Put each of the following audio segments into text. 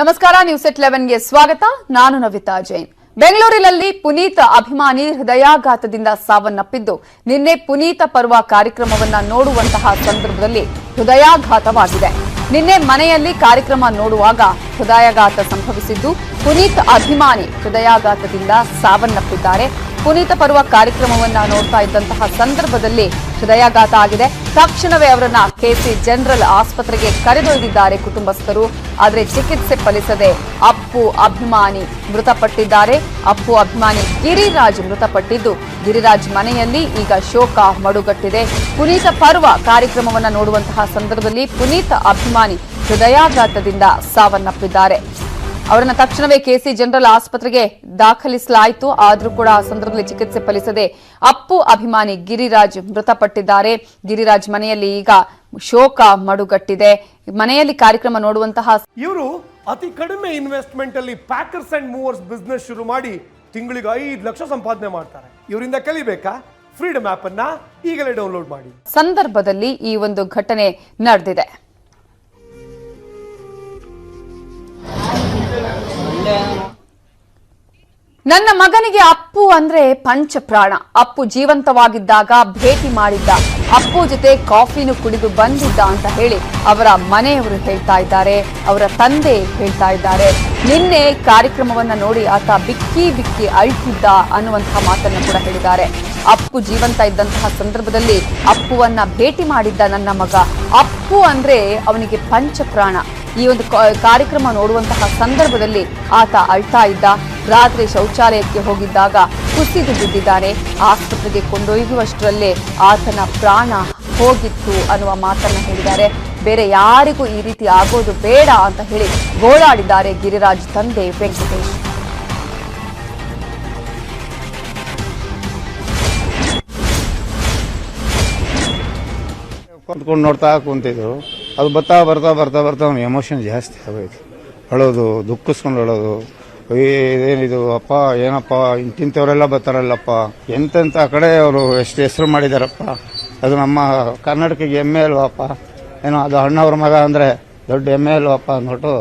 ನಮಸ್ಕಾರ ನ್ಯೂಸ್ ಎಟ್ ಲೆವೆನ್ಗೆ ಸ್ವಾಗತ. ನಾನು ನವಿತಾ ಜೈನ್. ಬೆಂಗಳೂರಿನಲ್ಲಿ ಪುನೀತ್ ಅಭಿಮಾನಿ ಹೃದಯಾಘಾತದಿಂದ ಸಾವನ್ನಪ್ಪಿದ್ದು. ನಿನ್ನೆ ಪುನೀತ ಪರ್ವ ಕಾರ್ಯಕ್ರಮವನ್ನ ನೋಡುವಂತಹ ಸಂದರ್ಭದಲ್ಲಿ ಹೃದಯಾಘಾತವಾಗಿದೆ. ನಿನ್ನೆ ಮನೆಯಲ್ಲಿ ಕಾರ್ಯಕ್ರಮ ನೋಡುವಾಗ ಹೃದಯಾಘಾತ ಸಂಭವಿಸಿದ್ದು, ಪುನೀತ್ ಅಭಿಮಾನಿ ಹೃದಯಾಘಾತದಿಂದ ಸಾವನ್ನಪ್ಪಿದ್ದಾರೆ. ಪುನೀತ ಪರ್ವ ಕಾರ್ಯಕ್ರಮವನ್ನ ನೋಡ್ತಾ ಇದ್ದಂತಹ ಸಂದರ್ಭದಲ್ಲಿ ಹೃದಯಾಘಾತ ಆಗಿದೆ. ತಕ್ಷಣವೇ ಅವರನ್ನ ಕೆಸಿ ಜನರಲ್ ಆಸ್ಪತ್ರೆಗೆ ಕರೆದೊಯ್ದಿದ್ದಾರೆ ಕುಟುಂಬಸ್ಥರು. ಆದರೆ ಚಿಕಿತ್ಸೆ ಫಲಿಸದೆ ಅಪ್ಪು ಅಭಿಮಾನಿ ಮೃತಪಟ್ಟಿದ್ದಾರೆ. ಅಪ್ಪು ಅಭಿಮಾನಿ ಗಿರಿರಾಜ್ ಮೃತಪಟ್ಟಿದ್ದು. ಗಿರಿರಾಜ್ ಮನೆಯಲ್ಲಿ ಈಗ ಶೋಕ ಮಡುಗಟ್ಟಿದೆ. ಪುನೀತ ಪರ್ವ ಕಾರ್ಯಕ್ರಮವನ್ನ ನೋಡುವಂತಹ ಸಂದರ್ಭದಲ್ಲಿ ಪುನೀತ ಅಭಿಮಾನಿ ಹೃದಯಾಘಾತದಿಂದ ಸಾವನ್ನಪ್ಪಿದ್ದಾರೆ. ಅವರನ್ನ ತಕ್ಷಣವೇ ಕೆಸಿ ಜನರಲ್ ಆಸ್ಪತ್ರೆಗೆ ದಾಖಲಿಸಲಾಯಿತು. ಆದರೂ ಕೂಡ ಆ ಸಂದರ್ಭದಲ್ಲಿ ಚಿಕಿತ್ಸೆ ಫಲಿಸದೆ ಅಪ್ಪು ಅಭಿಮಾನಿ ಗಿರಿರಾಜ್ ಮೃತಪಟ್ಟಿದ್ದಾರೆ. ಗಿರಿರಾಜ್ ಮನೆಯಲ್ಲಿ ಈಗ ಶೋಕ ಮಡುಗಟ್ಟಿದೆ. ಮನೆಯಲ್ಲಿ ಕಾರ್ಯಕ್ರಮ ನೋಡುವಂತಹ ಇವರು ಅತಿ ಕಡಿಮೆ ಇನ್ವೆಸ್ಟ್ಮೆಂಟ್ ಅಲ್ಲಿ ಪ್ಯಾಕರ್ಸ್ ಅಂಡ್ ಮೂವರ್ಸ್ ಬಿಸ್ನೆಸ್ ಶುರು ಮಾಡಿ ತಿಂಗಳಿಗೆ ಐದು ಲಕ್ಷ ಸಂಪಾದನೆ ಮಾಡ್ತಾರೆ. ಇವರಿಂದ ಕಲಿಬೇಕಾ? ಫ್ರೀಡಮ್ ಆಪ್ ಅನ್ನ ಈಗಲೇ ಡೌನ್ಲೋಡ್ ಮಾಡಿ. ಸಂದರ್ಭದಲ್ಲಿ ಈ ಒಂದು ಘಟನೆ ನಡೆದಿದೆ. ನನ್ನ ಮಗನಿಗೆ ಅಪ್ಪು ಅಂದ್ರೆ ಪಂಚಪ್ರಾಣ ಅಪ್ಪು ಜೀವಂತವಾಗಿದ್ದಾಗ ಭೇಟಿ ಮಾಡಿದ್ದ. ಅಪ್ಪು ಜೊತೆ ಕಾಫಿನೂ ಕುಡಿದು ಬಂದಿದ್ದ ಅಂತ ಹೇಳಿ ಅವರ ಮನೆಯವರು ಹೇಳ್ತಾ ಇದ್ದಾರೆ, ಅವರ ತಂದೆ ಹೇಳ್ತಾ ಇದ್ದಾರೆ. ನಿನ್ನೆ ಕಾರ್ಯಕ್ರಮವನ್ನ ನೋಡಿ ಆತ ಬಿಕ್ಕಿ ಬಿಕ್ಕಿ ಅಳ್ತಿದ್ದ ಅನ್ನುವಂತಹ ಮಾತನ್ನ ಕೂಡ ಹೇಳಿದ್ದಾರೆ. ಅಪ್ಪು ಜೀವಂತ ಇದ್ದಂತಹ ಸಂದರ್ಭದಲ್ಲಿ ಅಪ್ಪುವನ್ನ ಭೇಟಿ ಮಾಡಿದ್ದ ನನ್ನ ಮಗ. ಅಪ್ಪು ಅಂದ್ರೆ ಅವನಿಗೆ ಪಂಚಪ್ರಾಣ ಈ ಒಂದು ಕಾರ್ಯಕ್ರಮ ನೋಡುವಂತಹ ಸಂದರ್ಭದಲ್ಲಿ ಆತ ಅಳ್ತಾ ಇದ್ದ. ರಾತ್ರಿ ಶೌಚಾಲಯಕ್ಕೆ ಹೋಗಿದ್ದಾಗ ಕುಸಿದು ಬಿದ್ದಿದ್ದಾನೆ ಆಸ್ಪತ್ರೆಗೆ ಕೊಂಡೊಯ್ಯುವಷ್ಟರಲ್ಲೇ ಆತನ ಪ್ರಾಣ ಹೋಗಿತ್ತು ಅನ್ನುವ ಮಾತನ್ನು ಹೇಳಿದ್ದಾರೆ. ಬೇರೆ ಯಾರಿಗೂ ಈ ರೀತಿ ಆಗೋದು ಬೇಡ ಅಂತ ಹೇಳಿ ಗೋಳಾಡಿದ್ದಾರೆ ಗಿರಿರಾಜ್ ತಂದೆ ವೆಂಕಟೇಶ್. ಕುಂತ್ಕೊಂಡು ನೋಡ್ತಾ ಕುಂತಿದ್ರು. ಅದು ಬರ್ತಾ ಬರ್ತಾ ಬರ್ತಾ ಬರ್ತಾ ಎಮೋಷನ್ ಜಾಸ್ತಿ ಆಗೋಯ್ತು. ಅಳೋದು, ದುಃಖಿಸ್ಕೊಂಡು ಅಳೋದು. ಏನಿದು ಅಪ್ಪ, ಏನಪ್ಪ, ಇಂತಿಂಥವರೆಲ್ಲ ಬರ್ತಾರಲ್ಲಪ್ಪ. ಎಂತೆಂಥ ಕಡೆ ಅವರು ಎಷ್ಟು ಹೆಸರು ಮಾಡಿದಾರಪ್ಪ. ಅದು ನಮ್ಮ ಕರ್ನಾಟಕಕ್ಕೆ ಹೆಮ್ಮೆ ಅಲ್ವಪ್ಪ. ಏನೋ ಅದು ಅಣ್ಣವ್ರ ಮಗ ಅಂದರೆ ದೊಡ್ಡ ಹೆಮ್ಮೆ ಅಲ್ವಪ್ಪ ಅಂದ್ಬಿಟ್ಟು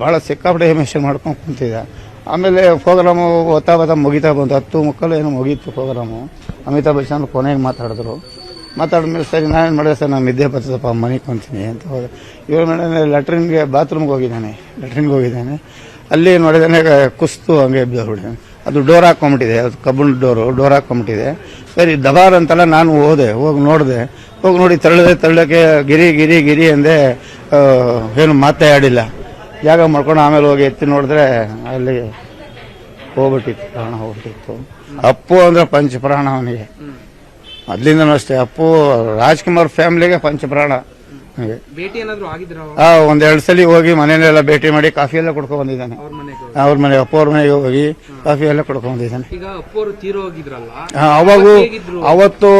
ಭಾಳ ಸಿಕ್ಕಾಪಟ್ಟೆ ಎಮೋಷನ್ ಮಾಡ್ಕೊಂಡು ಕುಂತಿದ್ದೆ. ಆಮೇಲೆ ಪ್ರೋಗ್ರಾಮು ಓದ್ತಾ ಬತ್ತಾ ಮುಗಿತಾ ಬಂತು. ಹತ್ತು ಮುಕ್ಕಲು ಏನೋ ಮುಗೀತು ಪ್ರೋಗ್ರಾಮು ಅಮಿತಾಬ್ ಬಚ್ಚನ್ ಕೊನೆಗೆ ಮಾತಾಡಿದ್ರು. ಮಾತಾಡಿದ್ಮೇಲೆ ಸರಿ ನಾನೇನು ಮಾಡಿದೆ ಸರ್, ನಾನು ನಿದ್ದೆ ಬರ್ತದಪ್ಪ, ಮನೆಗೆ ಕೊಂತೀನಿ ಅಂತ ಹೋದೆ. ಇವ್ರ ಮೇಲೆ ಲೆಟ್ರಿನ್ಗೆ ಬಾತ್ರೂಮ್ಗೆ ಹೋಗಿದ್ದಾನೆ. ಲೆಟ್ರಿನ್ಗೆ ಹೋಗಿದ್ದಾನೆ. ಅಲ್ಲಿ ನೋಡಿದ್ರೆ ಕುಸ್ತು ಹಂಗೆ ಬಿದ್ದಾನೆ ಅದು ಡೋರ್ ಹಾಕೊಂಬಿಟ್ಟಿದೆ ಅದು ಕಬ್ಬಣ ಡೋರು ಡೋರ್ ಹಾಕೊಂಬಿಟ್ಟಿದೆ ಸರಿ ದಬಾರ್ ಅಂತಲ್ಲ ನಾನು ಹೋದೆ ಹೋಗಿ ನೋಡಿದೆ. ಹೋಗಿ ನೋಡಿ ತಳ್ಳದೆ ತಳ್ಳಕ್ಕೆ ಗಿರಿ ಗಿರಿ ಗಿರಿ ಅಂದೆ ಏನು ಮಾತೇ ಆಡಿಲ್ಲ. ಜಾಗ ಮಾಡ್ಕೊಂಡು ಆಮೇಲೆ ಹೋಗಿ ಎತ್ತಿ ನೋಡಿದ್ರೆ ಅಲ್ಲಿ ಹೋಗ್ಬಿಟ್ಟಿತ್ತು ಪ್ರಾಣ ಹೋಗ್ಬಿಟ್ಟಿತ್ತು. ಅಪ್ಪು ಅಂದರೆ ಪಂಚಪ್ರಾಣ ಅವನಿಗೆ. ಮೊದಲಿಂದನೂ ಅಷ್ಟೇ ಅಪ್ಪು ರಾಜ್ಕುಮಾರ್ ಫ್ಯಾಮಿಲಿಗೆ ಪಂಚಪ್ರಾಣ. ಹಂಗೆ. ಭೇಟಿ ಏನಾದ್ರು ಆಗಿದ್ರ ಆ ಒಂದೆರಡು ಸಲ ಹೋಗಿ ಮನೆಯಲ್ಲೆಲ್ಲ ಭೇಟಿ ಮಾಡಿ ಕಾಫಿ ಎಲ್ಲ ಕುಡ್ಕೊಂಡ್ ಬಂದಿದ್ದಾನೆ. ಅವ್ರ ಮನೆಗೆ ಅವ್ರ ಮನೆ ಅಪ್ಪ ಅವ್ರ ಮನೆಗೆ ಹೋಗಿ ಕಾಫಿ ಎಲ್ಲ ಕುಡ್ಕೊಂಡ್ ಬಂದಿದ್ದಾನೆ. ಈಗ ಅಪ್ಪೋರು ಗ್ರೌಂಡ್ ಹೋಗಿದ್ರಲ್ಲ? ಆ, ಅವಾಗೂ ಹೇಗಿದ್ರು? ಅವತ್ತು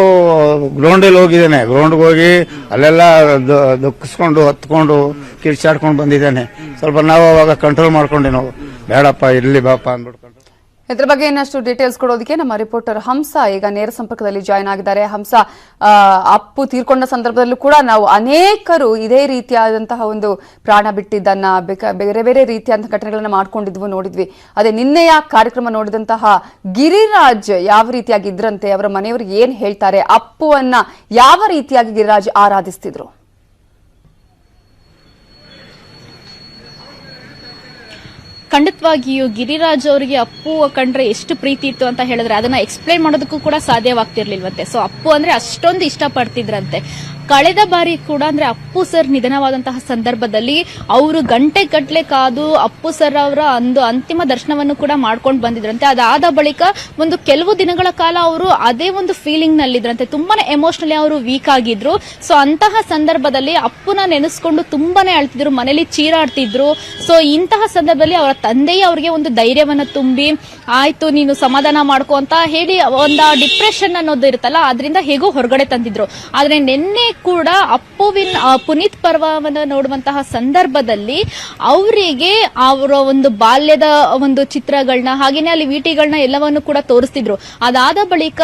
ಗ್ರೌಂಡಲ್ಲಿ ಹೋಗಿದ್ದಾನೆ. ಗ್ರೌಂಡ್ಗೆ ಹೋಗಿ ಅಲ್ಲೆಲ್ಲ ದು- ದುಃಖಿಸ್ಕೊಂಡು ಹತ್ಕೊಂಡು ಕಿರ್ಚಾಡ್ಕೊಂಡು ಬಂದಿದ್ದಾನೆ. ಸ್ವಲ್ಪ ನಾವು ಅವಾಗ ಕಂಟ್ರೋಲ್ ಮಾಡ್ಕೊಂಡೆ ನಾವು. ಬೇಡಪ್ಪ ಇರ್ಲಿ ಬಾಪ ಅಂದ್ಬಿಟ್ಟು ಇದ್ರ ಬಗ್ಗೆ ಇನ್ನಷ್ಟು ಡೀಟೇಲ್ಸ್ ಕೊಡೋದಕ್ಕೆ ನಮ್ಮ ರಿಪೋರ್ಟರ್ ಹಂಸ ಈಗ ನೇರ ಸಂಪರ್ಕದಲ್ಲಿ ಜಾಯ್ನ್ ಆಗಿದ್ದಾರೆ. ಹಂಸ ಅಪ್ಪು ತೀರ್ಕೊಂಡ ಸಂದರ್ಭದಲ್ಲೂ ಕೂಡ ನಾವು ಅನೇಕರು ಇದೇ ರೀತಿಯಾದಂತಹ ಒಂದು ಪ್ರಾಣ ಬಿಟ್ಟಿದ್ದನ್ನ ಬೇರೆ ಬೇರೆ ರೀತಿಯಾದಂತಹ ಘಟನೆಗಳನ್ನ ಮಾಡ್ಕೊಂಡಿದ್ವು, ನೋಡಿದ್ವಿ. ಅದೇ ನಿನ್ನೆಯ ಕಾರ್ಯಕ್ರಮ ನೋಡಿದಂತಹ ಗಿರಿರಾಜ್ ಯಾವ ರೀತಿಯಾಗಿ ಇದ್ರಂತೆ, ಅವರ ಮನೆಯವರು ಏನ್ ಹೇಳ್ತಾರೆ, ಅಪ್ಪುವನ್ನ ಯಾವ ರೀತಿಯಾಗಿ ಗಿರಿರಾಜ್ ಆರಾಧಿಸ್ತಿದ್ರು? ಖಂಡಿತವಾಗಿಯೂ ಗಿರಿರಾಜ್ ಅವರಿಗೆ ಅಪ್ಪು ಕಂಡ್ರೆ ಎಷ್ಟು ಪ್ರೀತಿ ಇತ್ತು ಅಂತ ಹೇಳಿದ್ರೆ ಅದನ್ನ ಎಕ್ಸ್ಪ್ಲೈನ್ ಮಾಡೋದಕ್ಕೂ ಕೂಡ ಸಾಧ್ಯವಾಗ್ತಿರ್ಲಿಲ್ವಂತೆ. ಸೊ ಅಪ್ಪು ಅಂದ್ರೆ ಅಷ್ಟೊಂದು ಇಷ್ಟಪಡ್ತಿದ್ರಂತೆ. ಕಳೆದ ಬಾರಿ ಕೂಡ ಅಂದ್ರೆ ಅಪ್ಪು ಸರ್ ನಿಧನವಾದಂತಹ ಸಂದರ್ಭದಲ್ಲಿ ಅವರು ಗಂಟೆ ಗಟ್ಟಲೆ ಕಾದು ಅಪ್ಪು ಸರ್ ಅವರ ಒಂದು ಅಂತಿಮ ದರ್ಶನವನ್ನು ಕೂಡ ಮಾಡ್ಕೊಂಡು ಬಂದಿದ್ರಂತೆ. ಅದಾದ ಬಳಿಕ ಒಂದು ಕೆಲವು ದಿನಗಳ ಕಾಲ ಅವರು ಅದೇ ಒಂದು ಫೀಲಿಂಗ್ ನಲ್ಲಿದ್ರಂತೆ. ತುಂಬಾನೇ ಎಮೋಷನಲಿ ಅವರು ವೀಕ್ ಆಗಿದ್ರು. ಸೊ ಅಂತಹ ಸಂದರ್ಭದಲ್ಲಿ ಅಪ್ಪುನ ನೆನೆಸ್ಕೊಂಡು ತುಂಬಾನೇ ಅಳ್ತಿದ್ರು. ಮನೆಯಲ್ಲಿ ಚೀರಾಡ್ತಿದ್ರು. ಸೊ ಇಂತಹ ಸಂದರ್ಭದಲ್ಲಿ ಅವರ ತಂದೆಯೇ ಅವರಿಗೆ ಒಂದು ಧೈರ್ಯವನ್ನ ತುಂಬಿ, ಆಯ್ತು, ನೀನು ಸಮಾಧಾನ ಮಾಡ್ಕೋ ಅಂತ ಹೇಳಿ ಒಂದು ಡಿಪ್ರೆಷನ್ ಅನ್ನೋದು ಇರುತ್ತಲ್ಲ, ಅದರಿಂದ ಹೇಗೂ ಹೊರಗಡೆ ತಂದಿದ್ರು. ಆದ್ರೆ ನಿನ್ನೆ ಕೂಡ ಅಪ್ಪುವಿನ ಪುನೀತ್ ಪರ್ವವನ್ನು ನೋಡುವಂತಹ ಸಂದರ್ಭದಲ್ಲಿ ಅವರಿಗೆ ಅವರ ಒಂದು ಬಾಲ್ಯದ ಒಂದು ಚಿತ್ರಗಳನ್ನ, ಹಾಗೇನೆ ಅಲ್ಲಿ ವಿಟಿಗಳನ್ನ ಎಲ್ಲವನ್ನು ಕೂಡ ತೋರಿಸ್ತಿದ್ರು. ಅದಾದ ಬಳಿಕ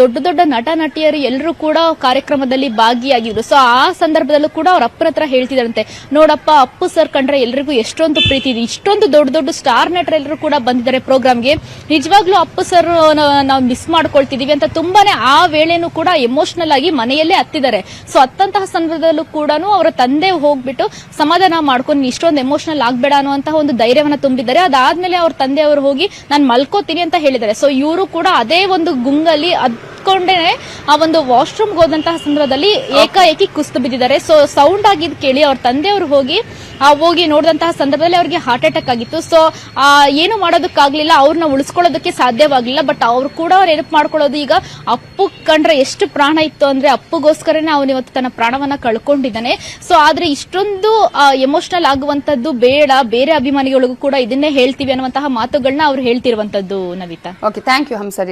ದೊಡ್ಡ ದೊಡ್ಡ ನಟ ನಟಿಯರು ಎಲ್ಲರೂ ಕೂಡ ಕಾರ್ಯಕ್ರಮದಲ್ಲಿ ಭಾಗಿಯಾಗಿದ್ರು. ಸೊ ಆ ಸಂದರ್ಭದಲ್ಲೂ ಕೂಡ ಅವ್ರ ಅಪ್ಪನ ಹತ್ರ ಹೇಳ್ತಿದ್ರಂತೆ, ನೋಡಪ್ಪ, ಅಪ್ಪು ಸರ್ ಕಂಡ್ರೆ ಎಲ್ರಿಗೂ ಎಷ್ಟೊಂದು ಪ್ರೀತಿ ಇದೆ. ಇಷ್ಟೊಂದು ದೊಡ್ಡ ದೊಡ್ಡ ಸ್ಟಾರ್ ನಟರೆಲ್ಲರೂ ಕೂಡ ಬಂದಿದ್ದಾರೆ ಪ್ರೋಗ್ರಾಮ್ಗೆ ನಿಜವಾಗ್ಲೂ ಅಪ್ಪು ಸರ್ ನಾವು ಮಿಸ್ ಮಾಡ್ಕೊಳ್ತಿದೀವಿ ಅಂತ ತುಂಬಾನೇ ಆ ವೇಳೆನೂ ಕೂಡ ಎಮೋಷನಲ್ ಆಗಿ ಮನೆಯಲ್ಲೇ ಹತ್ತಿದ್ದಾರೆ. ಸೊ ಅತ್ತಂತಹ ಸಂದರ್ಭದಲ್ಲೂ ಕೂಡ ಅವರ ತಂದೆ ಹೋಗ್ಬಿಟ್ಟು ಸಮಾಧಾನ ಮಾಡ್ಕೊಂಡು ಇಷ್ಟೊಂದು ಎಮೋಷನಲ್ ಆಗ್ಬೇಡ ಅನ್ನುವಂತಹ ಒಂದು ಧೈರ್ಯವನ್ನ ತುಂಬಿದ್ದಾರೆ. ಅದಾದ್ಮೇಲೆ ಅವ್ರ ತಂದೆ ಅವರು ಹೋಗಿ, ನಾನು ಮಲ್ಕೋತೀನಿ ಅಂತ ಹೇಳಿದ್ದಾರೆ. ಸೊ ಇವರು ಕೂಡ ಅದೇ ಒಂದು ಗುಂಗಲ್ಲಿ ಹತ್ಕೊಂಡೇನೆ ಆ ಒಂದು ವಾಶ್ರೂಮ್ಗೆ ಹೋದಂತಹ ಸಂದರ್ಭದಲ್ಲಿ ಏಕಾಏಕಿ ಕುಸ್ತು ಬಿದ್ದಿದ್ದಾರೆ. ಸೊ ಸೌಂಡ್ ಆಗಿದ್ ಕೇಳಿ ಅವ್ರ ತಂದೆಯವರು ಹೋಗಿ, ಆ ಹೋಗಿ ನೋಡಿದಂತಹ ಸಂದರ್ಭದಲ್ಲಿ ಅವ್ರಿಗೆ ಹಾರ್ಟ್ ಅಟ್ಯಾಕ್ ಆಗಿತ್ತು. ಸೊ ಏನು ಮಾಡೋದಕ್ಕಾಗ್ಲಿಲ್ಲ ಅವ್ರನ್ನ ಉಳಿಸ್ಕೊಳ್ಳೋದಕ್ಕೆ ಸಾಧ್ಯವಾಗಲಿಲ್ಲ ಬಟ್ ಅವ್ರು ಕೂಡ ಅವ್ರು ನೆನಪು ಮಾಡ್ಕೊಳ್ಳೋದು ಈಗ ಅಪ್ಪು ಕಂಡ್ರೆ ಎಷ್ಟು ಪ್ರಾಣ ಇತ್ತು ಅಂದ್ರೆ ಅಪ್ಪುಗೋಸ್ಕರನೇ ಅವನು ಇವತ್ತು ತನ್ನ ಪ್ರಾಣವನ್ನ ಕಳ್ಕೊಂಡಿದ್ದಾನೆ. ಸೊ ಆದ್ರೆ ಇಷ್ಟೊಂದು ಎಮೋಷನಲ್ ಆಗುವಂತದ್ದು ಬೇಡ, ಬೇರೆ ಅಭಿಮಾನಿಗಳಿಗೂ ಕೂಡ ಇದನ್ನೇ ಹೇಳ್ತೀವಿ ಅನ್ನುವಂತಹ ಮಾತುಗಳನ್ನ ಅವ್ರು ಹೇಳ್ತಿರುವಂತದ್ದು ನವಿತಾ. Okay thank you ಹಂಸರಿ.